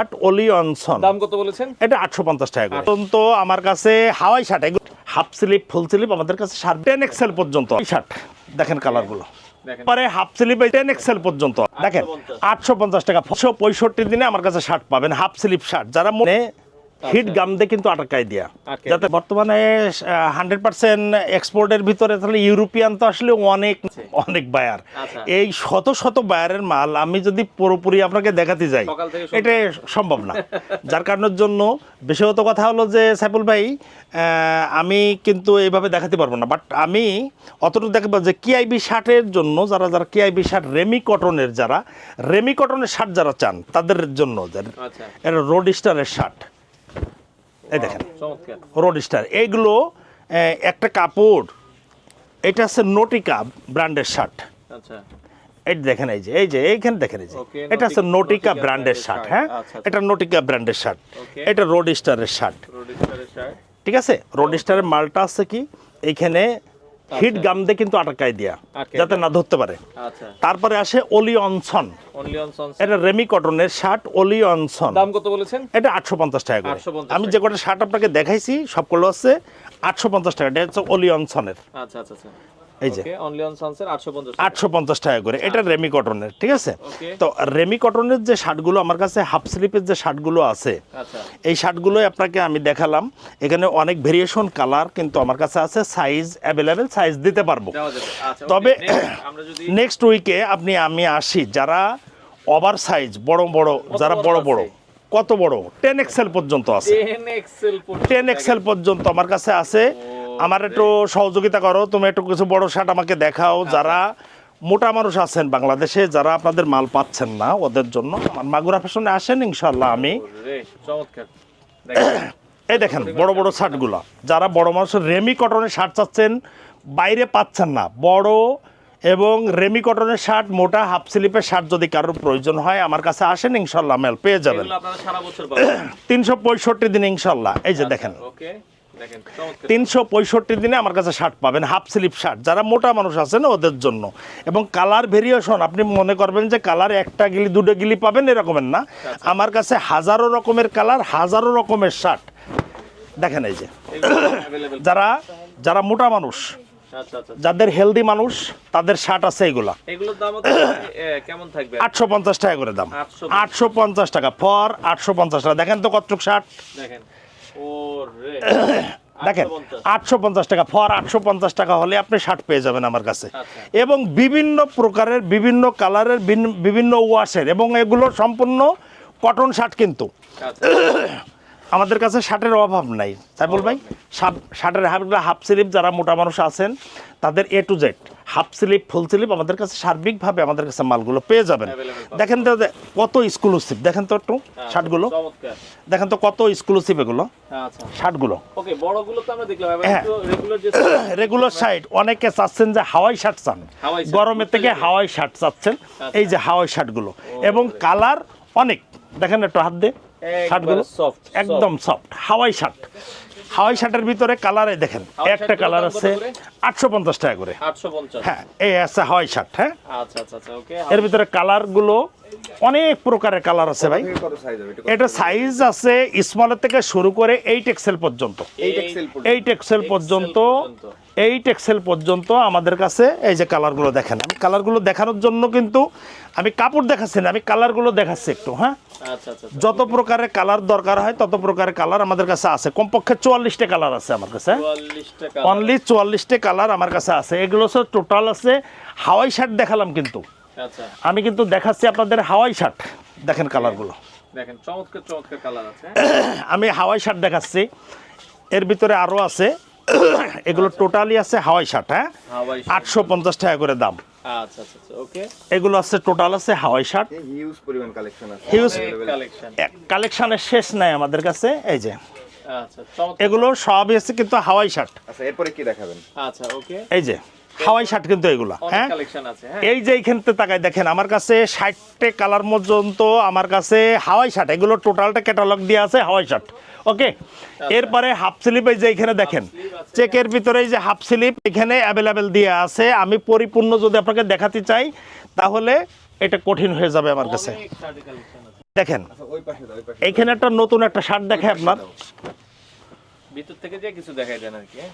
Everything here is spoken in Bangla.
শার্ট অলি অনসন। দাম কত বলেছেন? এটা আটশো পঞ্চাশ টাকা করে। আমার কাছে Hawaii shirt half sleeve full sleeve আমাদের কাছে শার্ট টেন এক্সেল পর্যন্ত। শার্ট দেখেন কালারগুলো। গুলো পরে হাফ স্লিপ টেন এক্সেল পর্যন্ত। দেখেন আটশো পঞ্চাশ। টাকা। ছশো পঁয়ষট্টি দিনে আমার কাছে শার্ট পাবেন হাফ স্লিপ শার্ট। যারা মনে হিট গাম দিয়ে কিন্তু আটকাই দিয়া। যাতে বর্তমানে হান্ড্রেড পার্সেন্ট এক্সপোর্টের ভিতরে তাহলে ইউরোপিয়ান তো আসলে অনেক অনেক বায়ার আচ্ছা। এই শত শত বায়ারের মাল আমি যদি পুরোপুরি আপনাকে দেখাতে যাই। এটা সম্ভব না। যার কারণের জন্য বিশেষত কথা হলো যে সাইফুল ভাই আমি কিন্তু এইভাবে দেখাতে পারব না। বাট আমি অতটুকু দেখাবো যে কিআইবি শার্টের জন্য যারা যারা কিআইবি শার্ট রেমি কটনের যারা রেমি কটনের শার্ট যারা চান তাদের জন্য আচ্ছা। এটা রোড স্টারের শার্ট। এই দেখেন। রোড স্টার এইগুলো একটা কাপড় এটা হচ্ছে নোটিকা ব্র্যান্ডের শার্ট আচ্ছা। এই দেখেন এই যে এই যে এইখানে দেখেন এই যে। এটা হচ্ছে নোটিকা ব্র্যান্ডের শার্ট হ্যাঁ? আচ্ছা, আচ্ছা। এটা নোটিকা ব্র্যান্ডের শার্ট এটা রোড স্টারের শার্ট ঠিক আছে? রোড স্টারের মালটা আছে কি? এইখানে হিট গাম দিয়ে কিন্তু আটকাই দিয়া যাতে না ধরতে পারে। আচ্ছা। তারপরে আসে অলি অনসন এটা রেমি কটনের শার্ট অলি অনসন দাম কত বলেছেন? এটা আটশো পঞ্চাশ টাকা করে। আমি যে কটা শার্ট আপনাকে দেখাইছি সবগুলো হচ্ছে আটশো পঞ্চাশ টাকা। এটা হচ্ছে অলি অনসনের আচ্ছা আচ্ছা আচ্ছা। এই যে। অনলি অন সনসের 850 আটশো পঞ্চাশ টাকা। করে। এটা রেমি কটনের ঠিক আছে? তো রেমি কটনের যে শার্টগুলো আমার কাছে হাফ স্লিপের যে শার্টগুলো আছে আচ্ছা। এই শার্টগুলোই আপনাকে আমি দেখালাম। এখানে অনেক ভেরিয়েশন কালার কিন্তু আমার কাছে আছে সাইজ অ্যাভেলেবেল সাইজ দিতে পারব। আচ্ছা তবে নেক্সট উইকে আপনি আমি আসি যারা ওভার সাইজ বড় বড় যারা বড় বড় কত বড়? টেন এক্সেল পর্যন্ত আছে। 10 এক্সেল টেন এক্সেল পর্যন্ত আমার কাছে আছে। আমার একটু সহযোগিতা করো তুমি একটু কিছু বড় শার্ট আমাকে দেখাও। যারা মোটা মানুষ আছেন বাংলাদেশে যারা আপনাদের মাল পাচ্ছেন না ওদের জন্য আমার মাগুরা ফ্যাশনে আসেন ইনশাল্লাহ আমি এই দেখেন বড় বড় শার্টগুলো যারা বড় মানুষ রেমি কটনের শার্ট চাচ্ছেন বাইরে পাচ্ছেন না। বড় এবং রেমি কটনের শার্ট মোটা হাফ স্লিপের শার্ট যদি কারোর প্রয়োজন হয় আমার কাছে আসেন ইনশাল্লাহ মেল পেয়ে যাবেন। তিনশো পঁয়ষট্টি দিন ইনশাল্লাহ এই যে দেখেন। ওকে। দেখেন তিনশো পঁয়ষট্টি দিনে আমার কাছে শার্ট পাবেন হাফ স্লিপ শার্ট যারা মোটা মানুষ আছেন ওদের জন্য। এবং কালার ভেরিয়েশন আপনি মনে করবেন যে কালার একটা গিলি দুটো গিলি পাবেন এরকমের না। আমার কাছে হাজারো রকমের কালার হাজারো রকমের শার্ট দেখেন এই যে। যারা যারা মোটা মানুষ যাদের হেলদি মানুষ তাদের শার্ট আছে এগুলা। আটশো পঞ্চাশ টাকা করে দাম। আটশো পঞ্চাশ। টাকা ফর আটশো পঞ্চাশ টাকা। দেখেন তো কতটুক শার্ট দেখেন। দেখেন আটশো পঞ্চাশ। টাকা ফর আটশো পঞ্চাশ টাকা হলে আপনি শার্ট পেয়ে যাবেন আমার কাছে। আচ্ছা। এবং বিভিন্ন প্রকারের বিভিন্ন কালারের বিভিন্ন ওয়াশের এবং এগুলো সম্পূর্ণ কটন শার্ট কিন্তু। আচ্ছা। আমাদের কাছে শার্টের অভাব নাই। সাইফুল ভাই শার্টের হাফ হাফ স্লিপ যারা মোটা মানুষ আছেন তাদের A to Z half sleeve full sleeve আমাদের কাছে সার্বিকভাবে আমাদের কাছে মালগুলো পেয়ে যাবেন। দেখেন তো যে- কত এক্সক্লুসিভ দেখেন তো একটু শার্টগুলো। দেখেন তো কত এক্সক্লুসিভ এগুলো আচ্ছা। শার্টগুলো। হ্যাঁ। রেগুলার শার্ট অনেকে চাচ্ছেন যে হাওয়াই শার্ট চান। গরমের থেকে হাওয়াই শার্ট চাচ্ছেন আচ্ছা। এই যে হাওয়াই শার্টগুলো। এবং কালার অনেক। দেখেন একটু হাত দিয়ে। শার্টগুলো। একদম সফট হাওয়াই শার্ট। হাওয়াই শার্টের ভিতরে কালারে দেখেন একটা কালার আছে আটশো পঞ্চাশ টাকা করে। হ্যাঁ এই আছে হাওয়াই শার্ট হ্যাঁ? আচ্ছা আচ্ছা আচ্ছা এর ভিতরে কালারগুলো অনেক প্রকারের কালার আছে ভাই। এটা সাইজ আছে স্মলের থেকে শুরু করে এইট এক্সেল পর্যন্ত। এইট এক্সেল পর্যন্ত। এইট এক্সেল পর্যন্ত আমাদের কাছে এই যে কালারগুলো দেখেন। আমি কালারগুলো দেখানোর জন্য কিন্তু আমি কাপড় দেখাচ্ছি না আমি কালারগুলো দেখাচ্ছি একটু হ্যাঁ? আচ্ছা আচ্ছা আচ্ছা। যত প্রকারের কালার দরকার হয় তত প্রকারের কালার আমাদের কাছে আছে। কমপক্ষে চুয়াল্লিশটা কালার আছে আমার কাছে। 44 অনলি চুয়াল্লিশটা কালার আমার কাছে আছে। এগুলো সব টোটাল আছে। হাওয়াই শার্ট দেখালাম কিন্তু। আমি কিন্তু দেখাচ্ছি আপনাদের হাওয়াই শার্ট। দেখেন কালারগুলো। দেখেন চমৎকার চমৎকার কালার আছে। আমি হাওয়াই শার্ট দেখাচ্ছি। এর ভিতরে আরও আছে। এগুলো টোটালি আছে হাওয়াই শার্ট হ্যাঁ? আটশো পঞ্চাশ টাকা করে দাম। আচ্ছা আচ্ছা আচ্ছা ওকে। এগুলো আছে টোটাল আছে হাওয়াই শার্ট। হিউজ পরিমাণ কালেকশন আছে। হিউজ কালেকশন কালেকশনের শেষ নাই আমাদের কাছে এই যে। আচ্ছা এগুলো সবই আছে কিন্তু হাওয়াই শার্ট। আচ্ছা এরপরে কি দেখাবেন? আচ্ছা ওকে। এই যে। হাওয়াই শার্ট কিন্তু এগুলো হ্যাঁ? কালেকশন আছে হ্যাঁ। এই যে এইখানতে তাকায় দেখেন আমার কাছে ষাটটে কালার পর্যন্ত আমার কাছে হাওয়াই শার্ট এগুলো টোটালটা ক্যাটালগ দিয়ে আছে হাওয়াই শার্ট ওকে এরপরে হাফ স্লিপ এই যে এখানে দেখেন চেকের ভিতরে এই যে হাফ স্লিপ এখানে অ্যাভেলেবেল দিয়ে আছে আমি পরিপূর্ণ যদি আপনাকে দেখাতে চাই তাহলে এটা কঠিন হয়ে যাবে আমার কাছে। দেখেন আচ্ছা ওই পাশে দাও ওই পাশে এইখানে একটা নতুন একটা শার্ট দেখে আপনার। ভিতর থেকে যে কিছু দেখাই দেন আর কি হ্যাঁ?